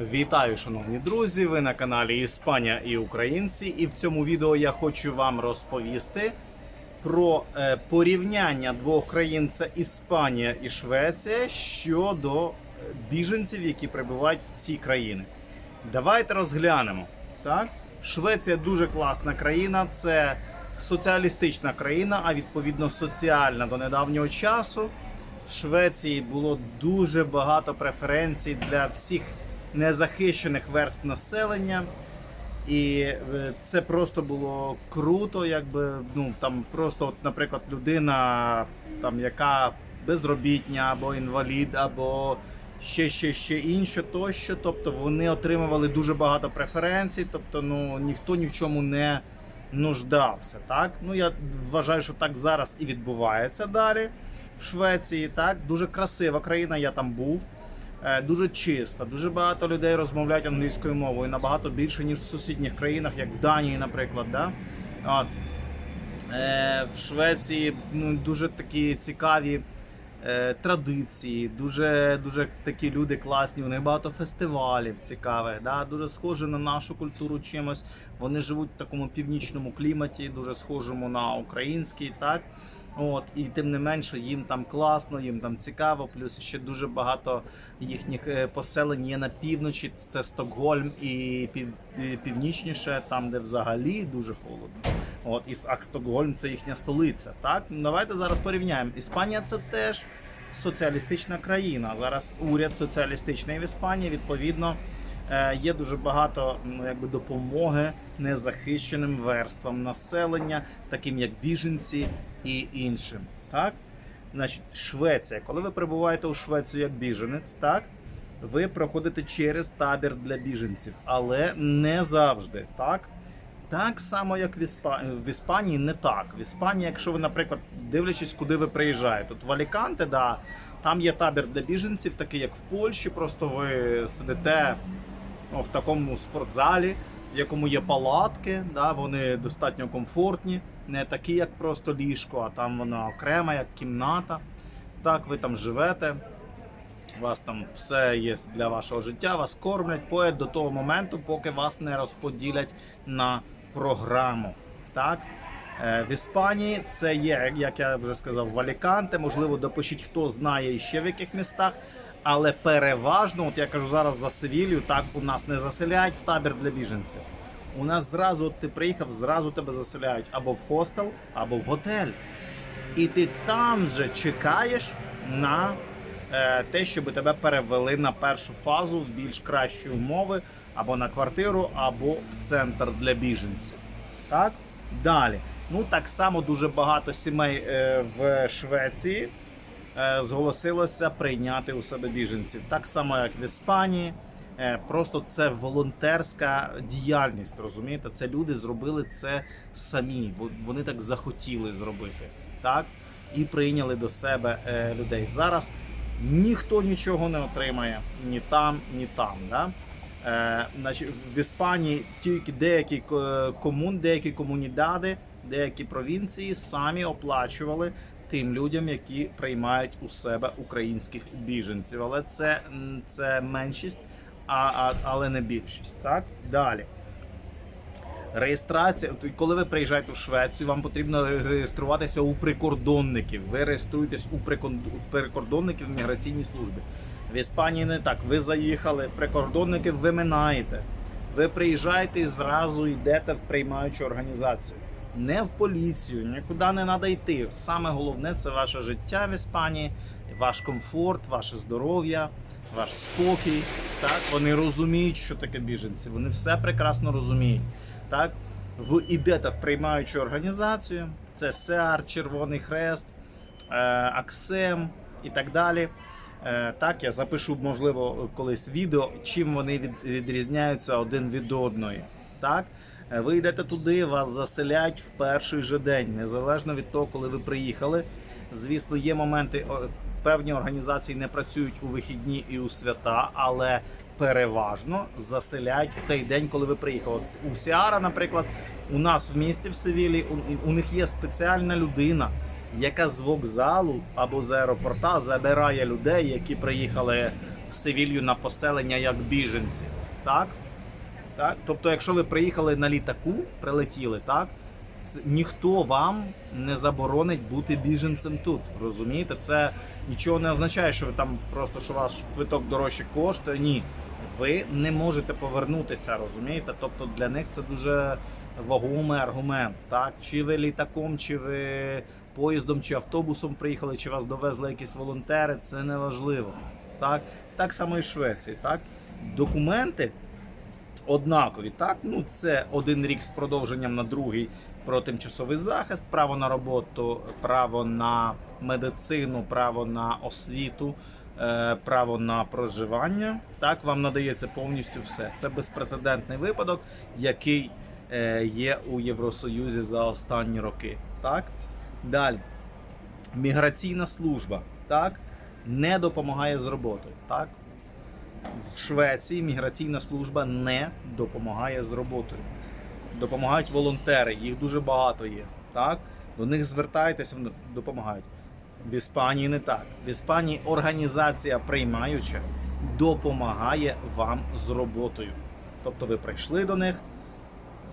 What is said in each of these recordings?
Вітаю, шановні друзі! Ви на каналі Іспанія і Українці. І в цьому відео я хочу вам розповісти про е, порівняння двох країн це Іспанія і Швеція щодо е, біженців, які прибувають в ці країни. Давайте розглянемо. Так? Швеція дуже класна країна, це соціалістична країна, а відповідно соціальна до недавнього часу. В Швеції було дуже багато преференцій для всіх незахищених верств населення. І е, це просто було круто, якби ну там просто, от, наприклад, людина, там яка безробітня або інвалід, або ще ще ще інше тощо. Тобто вони отримували дуже багато преференцій, тобто ну ніхто ні в чому не нуждався. Так ну я вважаю, що так зараз і відбувається далі в Швеції. Так дуже красива країна. Я там був. Е, Дуже чиста, дуже багато людей розмовляють англійською мовою набагато більше ніж в сусідніх країнах, як в Данії, наприклад. Да? От. Е, В Швеції ну, дуже такі цікаві традиції, дуже, дуже такі люди класні. У них багато фестивалів цікавих, да? дуже схоже на нашу культуру чимось. Вони живуть в такому північному кліматі, дуже схожому на український. так? От, і тим не менше їм там класно, їм там цікаво. Плюс ще дуже багато їхніх е, поселень є на півночі. Це Стокгольм і пів, північніше, там де взагалі дуже холодно. От і а Стокгольм це їхня столиця. Так давайте зараз порівняємо. Іспанія це теж соціалістична країна. Зараз уряд соціалістичний в Іспанії. Відповідно, е, є дуже багато ну, якби допомоги незахищеним верствам населення, таким як біженці і іншим. Так? Значить, Швеція. Коли ви прибуваєте у Швецію як біженець, так? Ви проходите через табір для біженців, але не завжди. Так? Так само, як в Іспанії. В Іспанії не так. В Іспанії, якщо ви, наприклад, дивлячись, куди ви приїжджаєте, От в Аліканте, да, там є табір для біженців, такий як в Польщі. Просто ви сидите ну, в такому спортзалі, в якому є палатки, да, вони достатньо комфортні, не такі, як просто ліжко, а там вона окрема, як кімната. Так, ви там живете. У вас там все є для вашого життя, вас кормлять поет до того моменту, поки вас не розподілять на програму. Так? Е, В Іспанії це є, як я вже сказав, в Аліканте. Можливо, допишіть, хто знає ще в яких містах. Але переважно, от я кажу зараз за Севілью, так у нас не заселяють в табір для біженців. У нас зразу ти приїхав, зразу тебе заселяють або в хостел, або в готель. І ти там же чекаєш на е, те, щоб тебе перевели на першу фазу в більш кращі умови, або на квартиру, або в центр для біженців. Так? Далі. Ну, так само дуже багато сімей е, в Швеції е, зголосилося прийняти у себе біженців. Так само, як в Іспанії. Е, Просто це волонтерська діяльність, розумієте? Це люди зробили це самі. Вони так захотіли зробити. Так? І прийняли до себе людей. Зараз ніхто нічого не отримає ні там, ні там. Да? Е, в Іспанії тільки деякі е, комун, деякі комунідади, деякі провінції самі оплачували тим людям, які приймають у себе українських біженців. Але це, це меншість, а, а, але не більшість. Так? Далі. Реєстрація, коли ви приїжджаєте в Швецію, вам потрібно реєструватися у прикордонників. Ви реєструєтесь у прикордонників в міграційній службі. В Іспанії не так. Ви заїхали, прикордонників ви минаєте. Ви приїжджаєте і зразу йдете в приймаючу організацію. Не в поліцію, нікуди не треба йти. Саме головне це ваше життя в Іспанії, ваш комфорт, ваше здоров'я, ваш спокій. Так? Вони розуміють, що таке біженці. Вони все прекрасно розуміють. Так? Ви йдете в приймаючу організацію, це СЕАР, Червоний Хрест, е, Аксем і так далі. Е, Так, я запишу, можливо, колись відео, чим вони відрізняються один від одної. Так? Е, Ви йдете туди, вас заселяють в перший же день, незалежно від того, коли ви приїхали. Звісно, є моменти, певні організації не працюють у вихідні і у свята, але переважно заселяють в той день, коли ви приїхали. От У Сіара, наприклад, у нас в місті в Севілі, у, у них є спеціальна людина, яка з вокзалу або з аеропорта забирає людей, які приїхали в Севілью на поселення як біженці. Так? Так? Тобто, якщо ви приїхали на літаку, прилетіли, так? Ніхто вам не заборонить бути біженцем тут. Розумієте? Це нічого не означає, що ви там просто що ваш квиток дорожче коштує. Ні. Ви не можете повернутися, розумієте? Тобто для них це дуже вагомий аргумент. Так? Чи ви літаком, чи ви поїздом, чи автобусом приїхали, чи вас довезли якісь волонтери, це не важливо. Так, так само і в Швеції. Так? Документи однакові. Так? Ну, це один рік з продовженням на другий про тимчасовий захист, право на роботу, право на медицину, право на освіту, е, право на проживання. Так, вам надається повністю все. Це безпрецедентний випадок, який е, є у Євросоюзі за останні роки. Так? Далі. Міграційна служба так, не допомагає з роботою. Так? В Швеції міграційна служба не допомагає з роботою. Допомагають волонтери, їх дуже багато є. Так? До них звертайтеся, вони допомагають. В Іспанії не так. В Іспанії організація приймаюча допомагає вам з роботою. Тобто ви прийшли до них,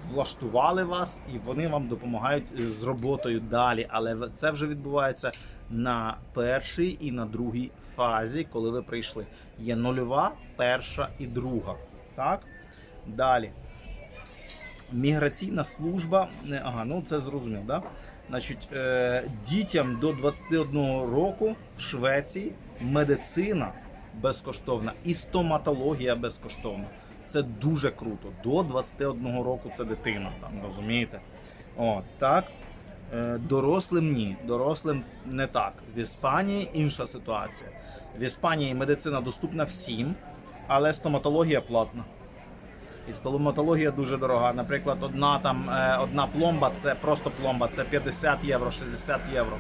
влаштували вас, і вони вам допомагають з роботою далі. Але це вже відбувається на першій і на другій фазі, коли ви прийшли. Є нульова, перша і друга. Так? Далі. Міграційна служба. Ага, ну це зрозумів, да? Значить, е, дітям до 21 року в Швеції медицина безкоштовна і стоматологія безкоштовна. Це дуже круто. До 21 року це дитина, там, розумієте? О, так. Е, Дорослим ні. Дорослим не так. В Іспанії інша ситуація. В Іспанії медицина доступна всім, але стоматологія платна. І стоматологія дуже дорога. Наприклад, одна там е, одна пломба це просто пломба, це 50 євро, 60 євро.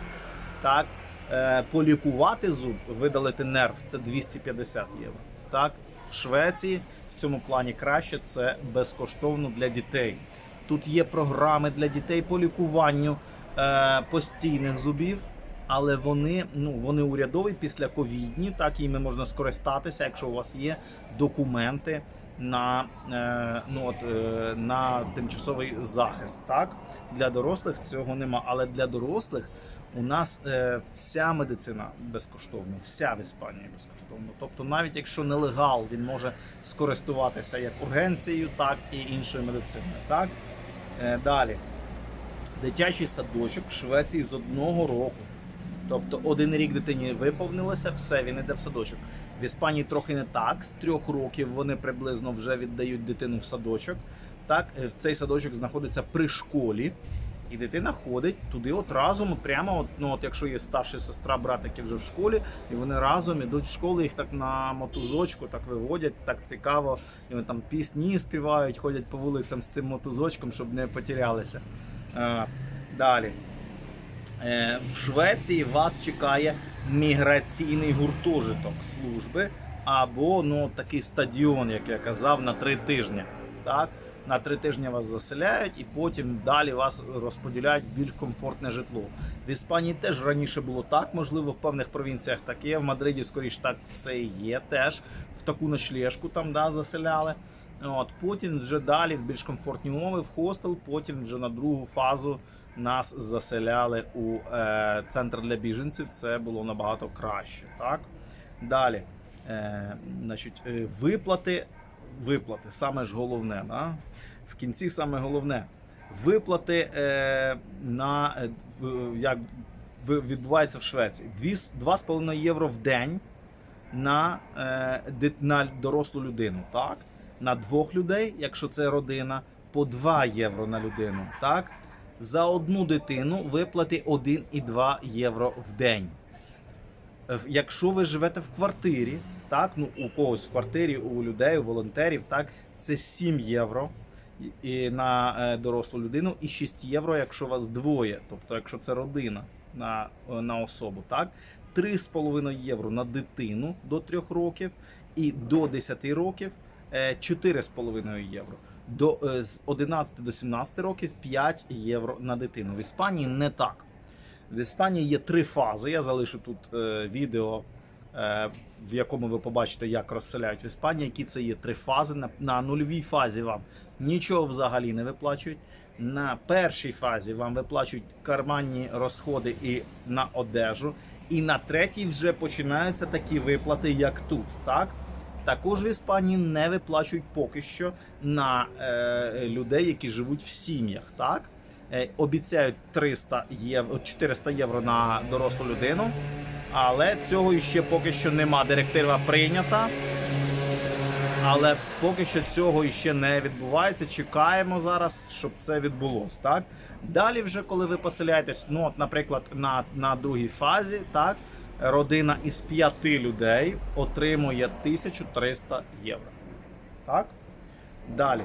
Так? Е, Полікувати зуб, видалити нерв це 250 євро. Так? В Швеції цьому плані краще це безкоштовно для дітей. Тут є програми для дітей по лікуванню е, постійних зубів. Але вони ну вони урядові після ковідні, так іми можна скористатися, якщо у вас є документи на, е, ну, от, е, на тимчасовий захист. Так для дорослих цього нема. Але для дорослих у нас е, вся медицина безкоштовна, вся в Іспанії безкоштовна. Тобто, навіть якщо нелегал, він може скористуватися як ургенцією, так і іншою медициною. Так е, далі. Дитячий садочок в Швеції з одного року. Тобто один рік дитині виповнилося, все, він іде в садочок. В Іспанії трохи не так. З трьох років вони приблизно вже віддають дитину в садочок. Так, е, цей садочок знаходиться при школі, і дитина ходить туди от разом, прямо, от, ну, от якщо є старша сестра, братики вже в школі, і вони разом ідуть в школу, їх так на мотузочку так виводять, так цікаво. І вони там пісні співають, ходять по вулицям з цим мотузочком, щоб не потерялися. Е, далі. Е, В Швеції вас чекає міграційний гуртожиток служби або ну, такий стадіон, як я казав, на три тижні. Так? На три тижні вас заселяють і потім далі вас розподіляють більш комфортне житло. В Іспанії теж раніше було так, можливо, в певних провінціях так є. В Мадриді, скоріш так все є теж. В таку ночлежку там да, заселяли. От, потім вже далі в більш комфортні умови в хостел, потім вже на другу фазу нас заселяли у е, центр для біженців. Це було набагато краще. Так? Далі, е, значить, е, виплати, виплати, саме ж головне. Да? В кінці саме головне. Виплати е, на е, як відбуваються в Швеції. Дві с- 2,5 євро в день на, е, на дорослу людину. Так? На двох людей, якщо це родина, по 2 євро на людину. Так? За одну дитину виплати 1,2 євро в день. Е, Якщо ви живете в квартирі, так, ну у когось в квартирі, у людей, у волонтерів, так, це 7 євро і- на е, дорослу людину, і 6 євро, якщо вас двоє, тобто якщо це родина на, е, на особу, так, 3,5 євро на дитину до 3 років і до 10 років е, 4,5 євро. До е, з 11 до 17 років 5 євро на дитину. В Іспанії не так. В Іспанії є три фази. Я залишу тут е, відео е, в якому ви побачите, як розселяють в Іспанії, які це є три фази. На, на нульовій фазі вам нічого взагалі не виплачують. На першій фазі вам виплачують карманні розходи і на одежу. І на третій вже починаються такі виплати, як тут. Так? Також в Іспанії не виплачують поки що на е, людей, які живуть в сім'ях. Так? Е, обіцяють 300 євро, 400 євро на дорослу людину, але цього ще поки що нема. Директива прийнята. Але поки що цього іще не відбувається. Чекаємо зараз, щоб це відбулось. Так далі, вже коли ви поселяєтесь, ну от, наприклад, на, на другій фазі, так родина із п'яти людей отримує 1300 євро. Так? Далі.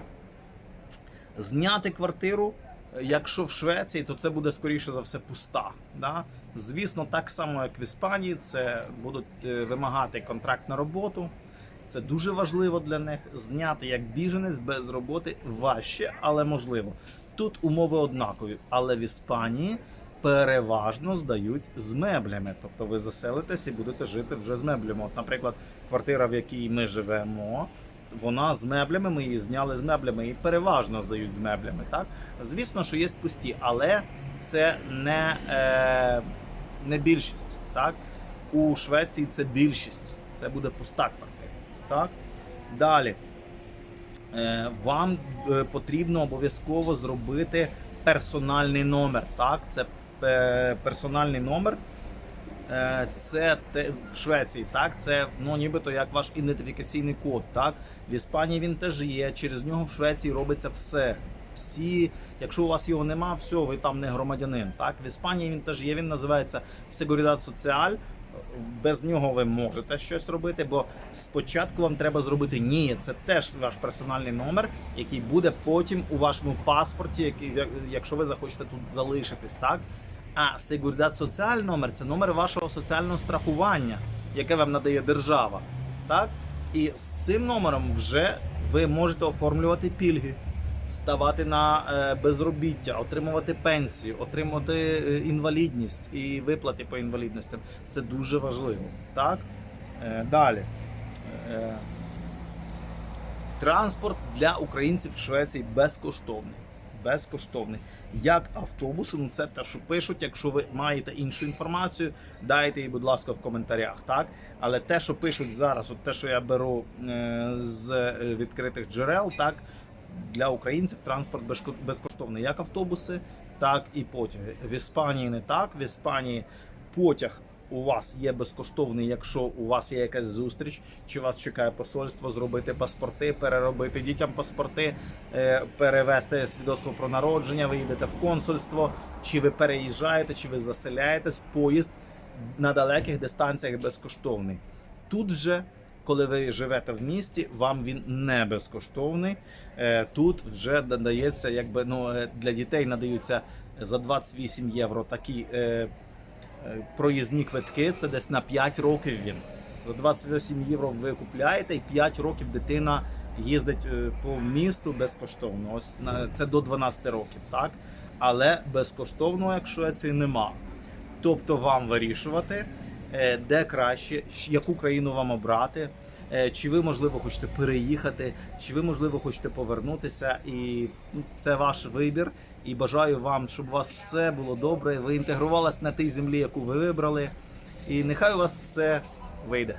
Зняти квартиру, якщо в Швеції, то це буде скоріше за все пуста. Да? Звісно, так само, як в Іспанії, це будуть е, вимагати контракт на роботу. Це дуже важливо для них. Зняти як біженець без роботи важче, але можливо. Тут умови однакові, але в Іспанії переважно здають з меблями. Тобто ви заселитесь і будете жити вже з меблями. От, наприклад, квартира, в якій ми живемо, вона з меблями, ми її зняли з меблями і переважно здають з меблями. Так? Звісно, що є пусті, але це не, е, не більшість. Так? У Швеції це більшість. Це буде пуста квартира. Так? Далі. Е, вам е, потрібно обов'язково зробити персональний номер. Так? Це е, персональний номер. Е, Це те, в Швеції, так? Це ну, нібито як ваш ідентифікаційний код. Так? В Іспанії він теж є. Через нього в Швеції робиться все. Всі, якщо у вас його нема, все, ви там не громадянин. Так? В Іспанії він теж є. Він називається Seguridad Social. Без нього ви можете щось робити, бо спочатку вам треба зробити ні, це теж ваш персональний номер, який буде потім у вашому паспорті, який, якщо ви захочете тут залишитись, так? А Seguridad Social номер це номер вашого соціального страхування, яке вам надає держава. Так? І з цим номером вже ви можете оформлювати пільги, ставати на е, безробіття, отримувати пенсію, отримувати е, інвалідність і виплати по інвалідностям. Це дуже важливо. Так? Е, Далі. Транспорт для українців в Швеції безкоштовний. Безкоштовний. Як автобуси, ну це те, що пишуть. Якщо ви маєте іншу інформацію, дайте її, будь ласка, в коментарях. Так? Але те, що пишуть зараз, от те, що я беру е, з е, відкритих джерел, так, для українців транспорт безкоштовний. Як автобуси, так і потяги. В Іспанії не так. В Іспанії потяг у вас є безкоштовний, якщо у вас є якась зустріч, чи вас чекає посольство, зробити паспорти, переробити дітям паспорти, е, перевести свідоцтво про народження, ви їдете в консульство, чи ви переїжджаєте, чи ви заселяєтесь. Поїзд на далеких дистанціях безкоштовний. Тут же. Коли ви живете в місті, вам він не безкоштовний. Е, Тут вже надається, якби ну е, для дітей надаються за 28 євро такі проїзні квитки. Це десь на 5 років він. За 28 євро ви купляєте, і 5 років дитина їздить е, по місту безкоштовно. Ось на це до 12 років, так? Але безкоштовного, як в Швеції, нема. Тобто вам вирішувати, е, де краще, яку країну вам обрати, е, чи ви, можливо, хочете переїхати, чи ви, можливо, хочете повернутися. І ну, це ваш вибір. І бажаю вам, щоб у вас все було добре, ви інтегрувалися на тій землі, яку ви вибрали. І нехай у вас все вийде.